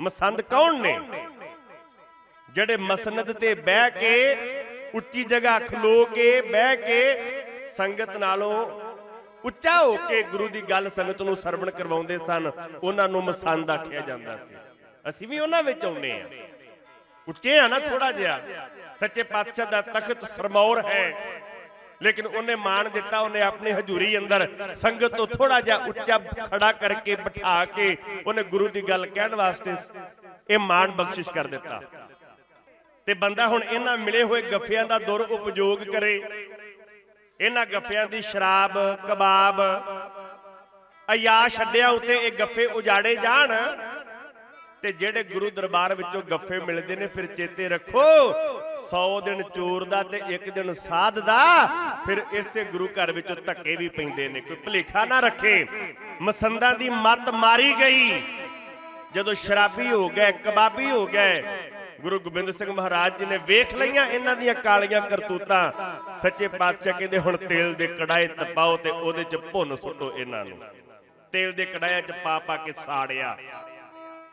ਮਸੰਦ ਕੌਣ ਨੇ? ਜਿਹੜੇ ਮਸਨਦ ਤੇ ਬਹਿ ਕੇ, ਉੱਚੀ ਜਗ੍ਹਾ ਖਲੋ ਕੇ, ਬਹਿ ਕੇ ਸੰਗਤ ਨਾਲੋਂ ਉੱਚਾ ਹੋ ਕੇ ਗੁਰੂ ਦੀ ਗੱਲ ਸੰਗਤ ਨੂੰ ਸਰਵਣ ਕਰਵਾਉਂਦੇ ਸਨ, ਉਹਨਾਂ ਨੂੰ ਮਸੰਦ ਆਖਿਆ ਜਾਂਦਾ ਸੀ। ਅਸੀਂ ਵੀ ਉਹਨਾਂ ਵਿੱਚ ਆਉਂਦੇ ਆ ਉੱਚੇ ਆ ਨਾ ਥੋੜਾ ਜਿਹਾ। ਸੱਚੇ ਪਾਤਸ਼ਾਹ ਦਾ ਤਖਤ ਸਰਮੌਰ ਹੈ। ਲੇਕਿਨ ਉਹਨੇ ਮਾਣ ਦਿੱਤਾ, ਉਹਨੇ ਆਪਣੀ ਹਜ਼ੂਰੀ ਅੰਦਰ ਸੰਗਤ ਤੋਂ ਥੋੜਾ ਜਿਹਾ ਉੱਚਾ ਖੜਾ ਕਰਕੇ ਬਿਠਾ ਕੇ ਉਹਨੇ ਗੁਰੂ ਦੀ ਗੱਲ ਕਹਿਣ ਵਾਸਤੇ ਇਹ ਮਾਣ ਬਖਸ਼ਿਸ਼ ਕਰ ਦਿੱਤਾ। ਤੇ ਬੰਦਾ ਹੁਣ ਇਹਨਾਂ ਮਿਲੇ ਹੋਏ ਗੱਫਿਆਂ ਦਾ ਦੁਰ ਉਪਯੋਗ ਕਰੇ। ਇਹਨਾਂ ਗੱਫਿਆਂ ਦੀ ਸ਼ਰਾਬ, ਕਬਾਬ ਅਯਾ ਛੱਡਿਆ ਉਤੇ ਇਹ ਗੱਫੇ ਉਜਾੜੇ ਜਾਣ। ਤੇ ਜਿਹੜੇ ਗੁਰੂ ਦਰਬਾਰ ਵਿੱਚੋਂ ਗੱਫੇ ਮਿਲਦੇ ਨੇ, ਫਿਰ ਚੇਤੇ ਰੱਖੋ 100 ਦਿਨ ਚੋਰ ਦਾ ਤੇ ਇੱਕ ਦਿਨ ਸਾਧ ਦਾ, ਫਿਰ ਇਸੇ ਗੁਰੂ ਘਰ ਵਿੱਚੋਂ ਧੱਕੇ ਵੀ ਪੈਂਦੇ ਨੇ। ਕੋਈ ਭਲੇਖਾ ਨਾ ਰੱਖੇ। ਮਸੰਦਾਂ ਦੀ ਮੱਤ ਮਾਰੀ ਗਈ। ਜਦੋਂ ਸ਼ਰਾਬੀ ਹੋ ਗਏ, ਕਬਾਬੀ ਹੋ ਗਏ, ਗੁਰੂ ਗੋਬਿੰਦ ਸਿੰਘ ਮਹਾਰਾਜ ਜੀ ਨੇ ਵੇਖ ਲਈਆਂ ਇਹਨਾਂ ਦੀਆਂ ਕਾਲੀਆਂ ਕਰਤੂਤਾਂ। ਸੱਚੇ ਪਾਤਸ਼ਾਹ ਕਹਿੰਦੇ, ਹੁਣ ਤੇਲ ਦੇ ਕੜਾਏ ਤਪਾਓ ਤੇ ਉਹਦੇ ਚ ਭੁੰਨ ਸੁੱਟੋ ਇਹਨਾਂ ਨੂੰ। ਤੇਲ ਦੇ ਕੜਾਇਆ ਚ ਪਾ ਪਾ ਕੇ ਸਾੜਿਆ।